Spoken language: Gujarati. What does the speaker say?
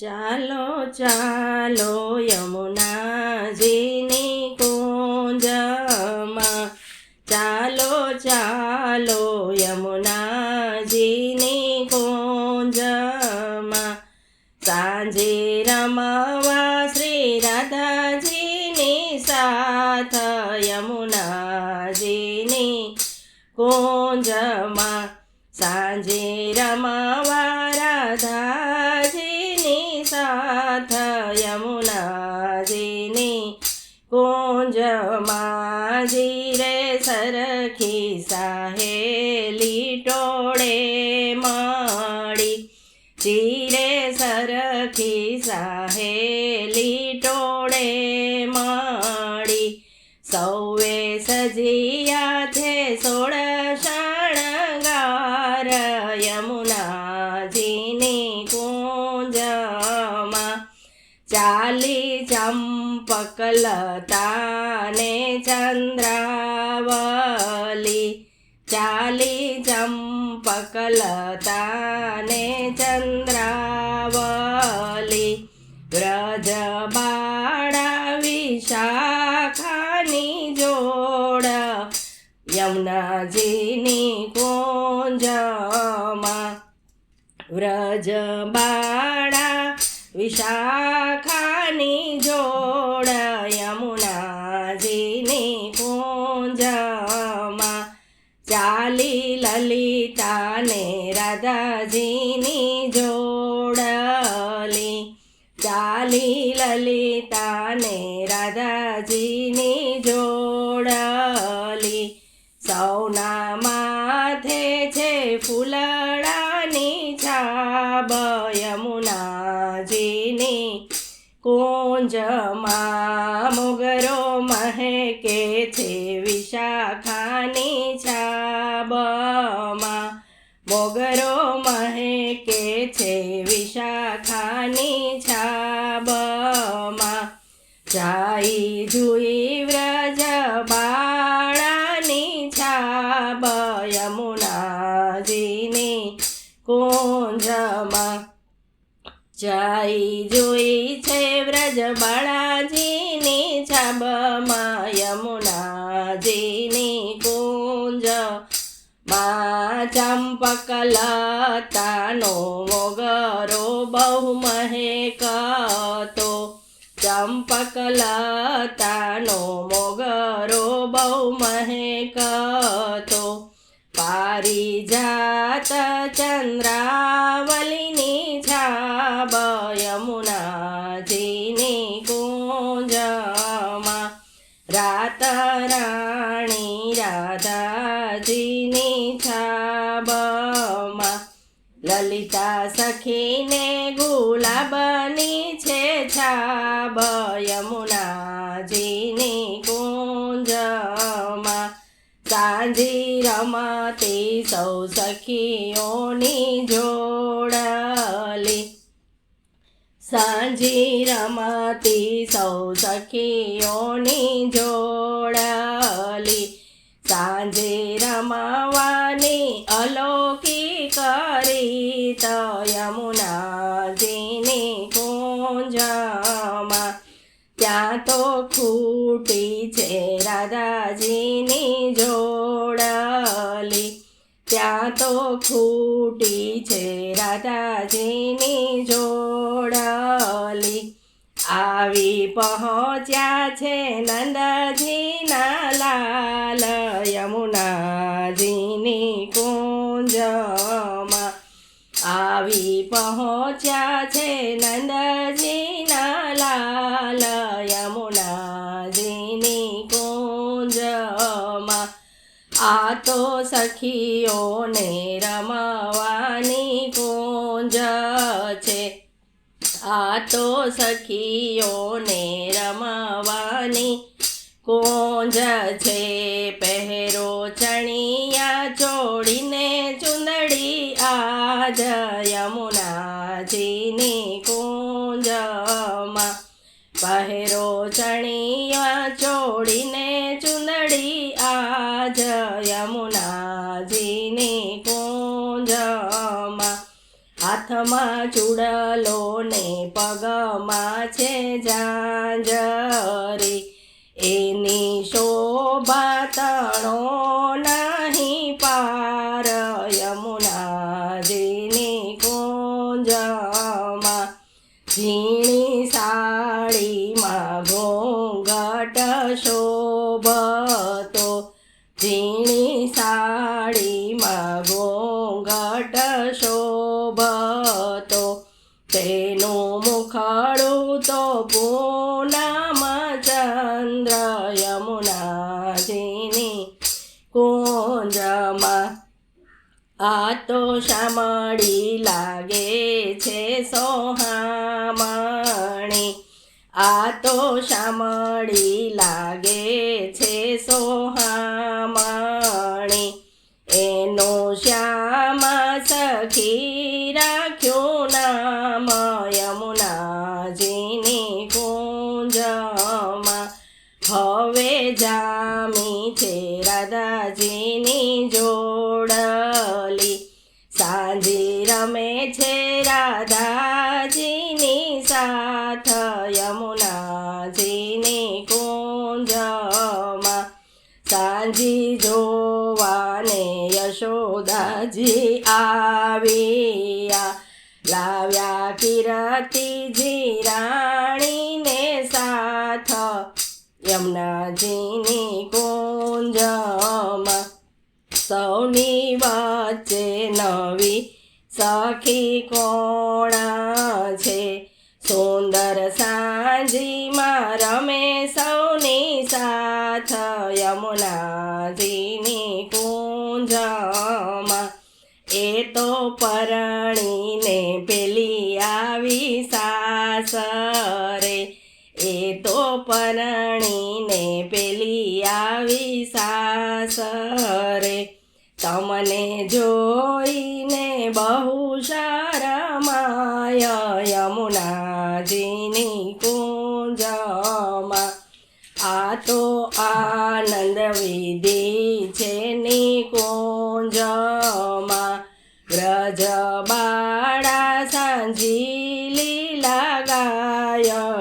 ચાલો ચાલો, યમુનાજીની કુંજમાં. ચાલો ચાલો, યમુનાજીની કુંજમાં. સાંજે રમવા શ્રી રાધાજીની સાથ, યમુનાજીની કુંજમાં. ચીરે સરખી સાહેલી ટોળે માડી સૌએ સજિયા છે સોળ શણગાર યમુનાજીની કુંજમાં. ચાલી ચંપકલતાને ચંદ્રાવલી. ચાલી ચંપકલતાને ચંદ્રાવલી કુંજમાં વ્રજ બાળા વિશાખાની જોડ યમુનાજીની પૂંજમાં ચાલી લલિતાને રાધાજીની જોડલી ચાલી લલિતાને છે ફૂલડાની છાબ યમુનાજીની કુંજમાં મોગરો મહેકે છે વિશાખાની છાબમાં મોગરો મહેકે છે વિશાખાની છાબમાં જાઈ જુઈ વ્રજ બાળાની છાબ યમુનાજીની જાઈ જોઈ છે વ્રજ બાળાજીની છાબમાં યમુનાજીની કુંજમાં ચંપકલતાનો મોગરો બહુ મહેકતો ચંપકલતાનો મોગરો બહુ મહેકતો પારિજાત ચંદ્રાવલીની રાધાજીની છાબમાં લલિતા સખીને ગુલાબની છે છાબ, યમુનાજીની કુંજમાં સાંજી રમતી સૌ સખીઓની જોડલી. સાંજી રમતી સૌ સખીઓની જોડલી. સાંજે રમવાની અલૌકિક કરી તો યમુનાજીની કુંજમાં. ત્યાં તો ખૂટી છે રાધાજીની જોડલી. ત્યાં તો ખૂટી છે રાધાજીની જોડલી. આવી પહોંચ્યા છે નંદજીના લાલ પહોંચ્યા છે નંદજીના લાલ, યમુનાજીની કુંજમાં. આ તો સખીઓને રમવાની કુંજ છે. આ તો સખીઓને રમવાની કુંજ છે. પહેરો હાથમાં ચૂડલો ને પગમાં છે જાંજરી એની શોભા તણો નહીં પાર, યમુનાજીની કુંજમાં ઝીણી સાડીમાં ઘોંઘટ શોભતો. ઝીણી ચંદ્ર યમુનાજીની કુંજમાં આ તો શામળી લાગે છે સોહામણી આ તો શામળી લાગે છે સોહામણી સાંજી જોવાને યશોદાજી આવ્યા. લાવ્યા કિરતીજી રાણીને સાથ. યમુનાજીની કુંજમાં સૌની વચ્ચે નવી સખી કોણ છે. સુંદર સાંજીમાં પરણીને પેલી આવી સાસરે એ તો પરણીને પેલી આવી સાસરે તમને જોઈને બહુ શરમાય યમુનાજીની કુંજમાં Yeah.